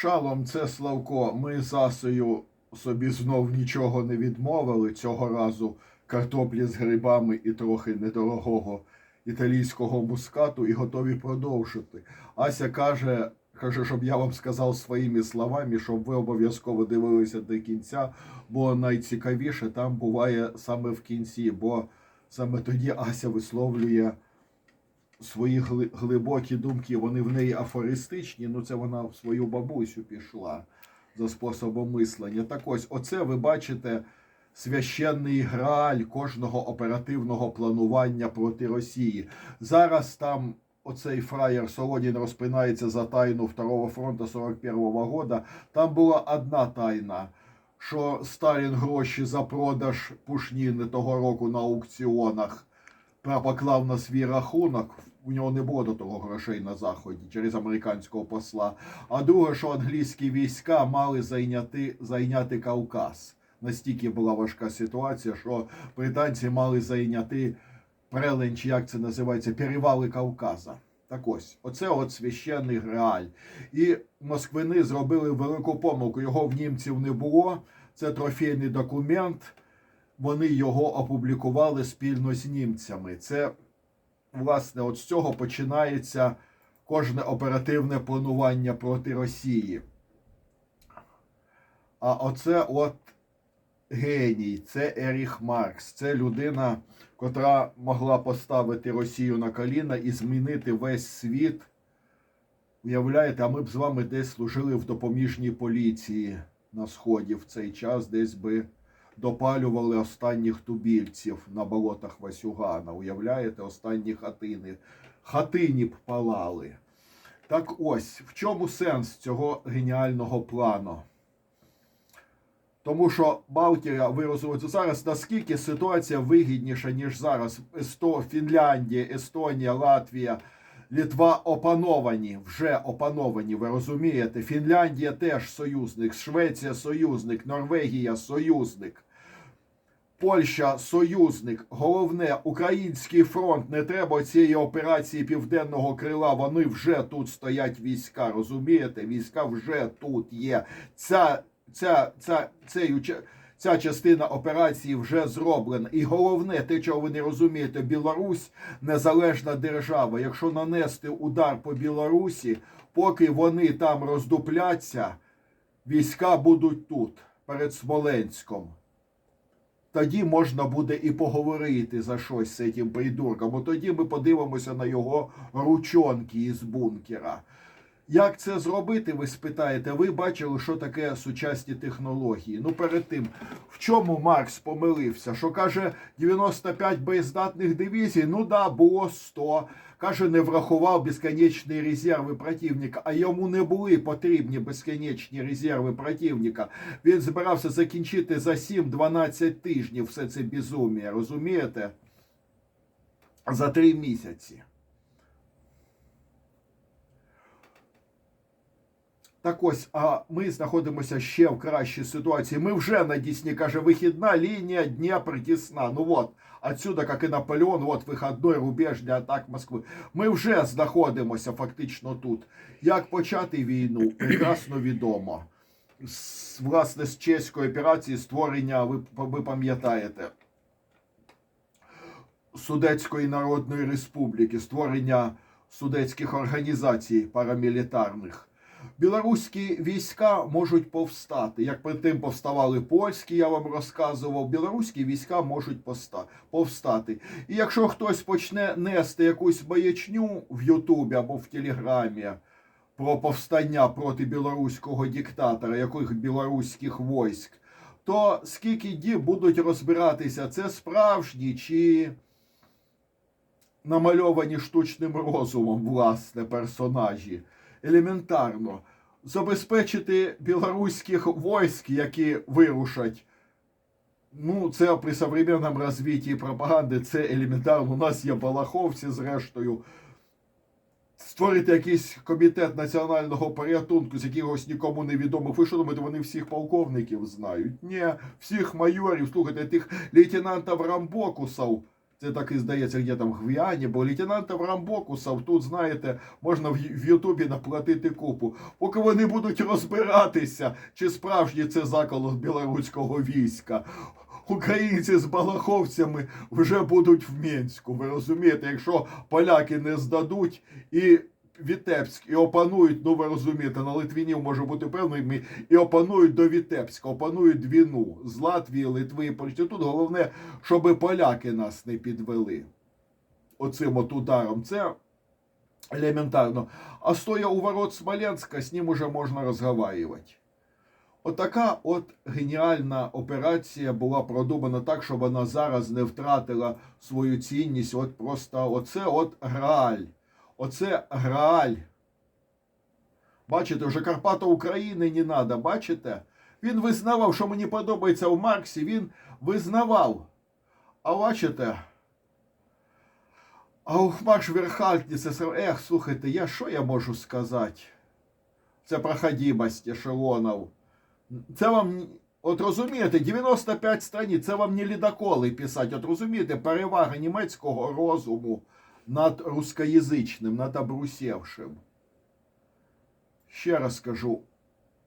Шалом, це Славко. Ми з Асою собі знов нічого не відмовили цього разу картоплі з грибами і трохи недорогого італійського мускату і готові продовжити. Ася каже, каже, щоб я вам сказав своїми словами, щоб ви обов'язково дивилися до кінця, бо найцікавіше там буває саме в кінці, бо саме тоді Ася висловлює свої гли- глибокі думки, вони в неї афористичні. Ну, це вона в свою бабусю пішла за способом мислення. Так ось, оце ви бачите священний грааль кожного оперативного планування проти Росії. Зараз там. Оцей фраєр Солодін розпинається за тайну Второго фронту 41-го года. Там була одна тайна, що Сталін гроші за продаж пушніни того року на аукціонах поклав на свій рахунок. У нього не було до того грошей на заході через американського посла. А друге, що англійські війська мали зайняти, зайняти Кавказ. Настільки була важка ситуація, що британці мали зайняти прелень, як це називається, перевали Кавказа. Так ось, оце от священний грааль. І москвини зробили велику помилку. Його в німців не було. Це трофейний документ. Вони його опублікували спільно з німцями. Це, власне, от з цього починається кожне оперативне планування проти Росії. А оце от геній, це Еріх Маркс. Це людина, котра могла поставити Росію на коліна і змінити весь світ. Уявляєте, а ми б з вами десь служили в допоміжній поліції на сході в цей час, десь би допалювали останніх тубільців на болотах Васюгана. Уявляєте, останні хатини. Хатині б палали. Так ось, в чому сенс цього геніального плану? Тому що Балтія виразується зараз, наскільки ситуація вигідніша, ніж зараз. Есто, Фінляндія, Естонія, Латвія, Літва опановані, вже опановані, ви розумієте? Фінляндія теж союзник, Швеція союзник, Норвегія союзник. Польща союзник. Головне, український фронт. Не треба цієї операції південного крила. Вони вже тут стоять війська. Розумієте? Війська вже тут є. Ця, ця, ця, цей, ця частина операції вже зроблена. І головне, те, чого ви не розумієте, Білорусь незалежна держава. Якщо нанести удар по Білорусі, поки вони там роздупляться, війська будуть тут, перед Смоленськом тоді можна буде і поговорити за щось з цим придурком. Тоді ми подивимося на його ручонки із бункера. Як це зробити, ви спитаєте? Ви бачили, що таке сучасні технології? Ну, перед тим, в чому Маркс помилився? Що каже 95 боєздатних дивізій? Ну да, було 100. Каже, не врахував безконечні резерви противника, а йому не були потрібні безконечні резерви противника. Він збирався закінчити за 7-12 тижнів все це безумія, розумієте? За три місяці. Так ось, а ми знаходимося ще в кращій ситуації. Ми вже на Дісні, каже, вихідна лінія Дніпр Дісна. Ну от, отсюда, як і Наполеон, от виходной рубеж для атак Москви. Ми вже знаходимося фактично тут. Як почати війну, прекрасно відомо. З, власне, з чеської операції створення, ви, ви пам'ятаєте, Судецької Народної Республіки, створення судецьких організацій парамілітарних. Білоруські війська можуть повстати. Як перед тим повставали польські, я вам розказував, білоруські війська можуть повстати. І якщо хтось почне нести якусь маячню в Ютубі або в Телеграмі про повстання проти білоруського диктатора, яких білоруських військ, то скільки діб будуть розбиратися, це справжні чи намальовані штучним розумом, власне, персонажі. Елементарно. Забезпечити білоруських військ, які вирушать. Ну, це при современному розвитті пропаганди, це елементарно. У нас є балаховці, зрештою. Створити якийсь комітет національного порятунку з якихось нікому невідомих. Ви що думаєте, вони всіх полковників знають? Ні, всіх майорів, слухайте, тих лейтенантів Рамбокусів Це так і здається, где там в Гвіані, бо лейтенантів Рамбокусов тут, знаєте, можна в Ютубі наплатити купу. Поки вони будуть розбиратися, чи справжній це заколот білоруського війська. Українці з балаховцями вже будуть в Мінську. Ви розумієте, якщо поляки не здадуть і Вітебськ і опанують, ну ви розумієте, на Литвинів може бути певними, і опанують до Вітебська, опанують війну з Латвії, Литви і Польщі. Тут головне, щоб поляки нас не підвели оцим от ударом. Це елементарно. А стоя у ворот Смоленська, з ним уже можна розговарювати. Отака от геніальна операція була продумана так, щоб вона зараз не втратила свою цінність. От просто оце от грааль. Оце грааль. Бачите, вже Карпата України не треба, бачите? Він визнавав, що мені подобається в Марксі, він визнавав. А бачите? А у Марш Верхальтні Ех, слухайте, я що я можу сказати? Це проходимость ешелонів. Це вам, от розумієте, 95 страниць, це вам не лідоколи писати. От розумієте, перевага німецького розуму над рускоязичним, над обрусевшим. Ще раз скажу.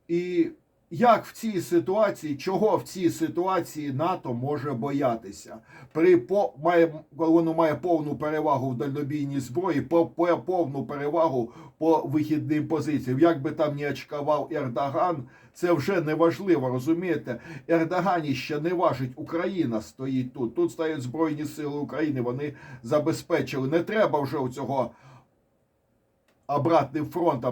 І як в цій ситуації, чого в цій ситуації НАТО може боятися? При по, має, воно має повну перевагу в дальнобійній зброї, по, по, повну перевагу по вихідним позиціям. Як би там не очкував Ердоган, це вже не важливо, розумієте? Ердогані ще не важить, Україна стоїть тут. Тут стоять Збройні Сили України, вони забезпечили. Не треба вже у цього обратним фронтом.